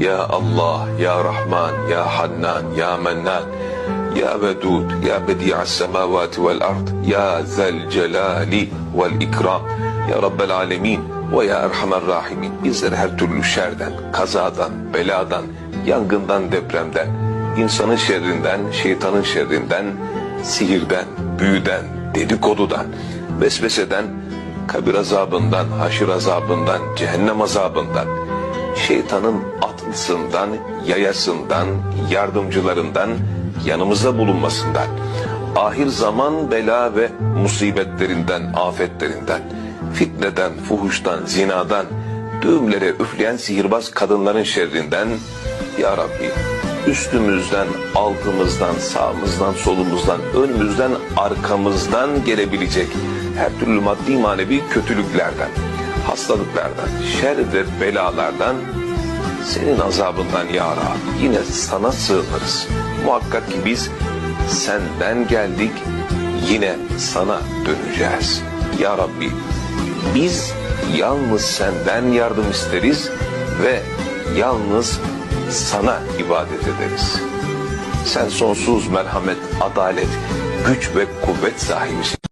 Ya Allah, Ya Rahman, Ya Hannan, Ya Mennan, Ya Vedud, Ya Bedi'as semavati vel ard, Ya Zel Celali vel İkram, Ya Rabbel Alemin ve Ya Erhamer Rahimin. Bizleri her türlü şerden, kazadan, beladan, yangından, depremden, insanın şerrinden, şeytanın şerrinden, sihirden, büyüden, dedikodudan, vesveseden, kabir azabından, haşir azabından, cehennem azabından, şeytanın atlısından, yayasından, yardımcılarından, yanımızda bulunmasından, ahir zaman bela ve musibetlerinden, afetlerinden, fitneden, fuhuştan, zinadan, düğümlere üfleyen sihirbaz kadınların şerrinden, Ya Rabbi üstümüzden, altımızdan, sağımızdan, solumuzdan, önümüzden, arkamızdan gelebilecek her türlü maddi manevi kötülüklerden, hastalıklardan, şer ve belalardan, senin azabından ya Rabbi yine sana sığınırız. Muhakkak ki biz senden geldik, yine sana döneceğiz. Ya Rabbi biz yalnız senden yardım isteriz ve yalnız sana ibadet ederiz. Sen sonsuz merhamet, adalet, güç ve kuvvet sahibisin.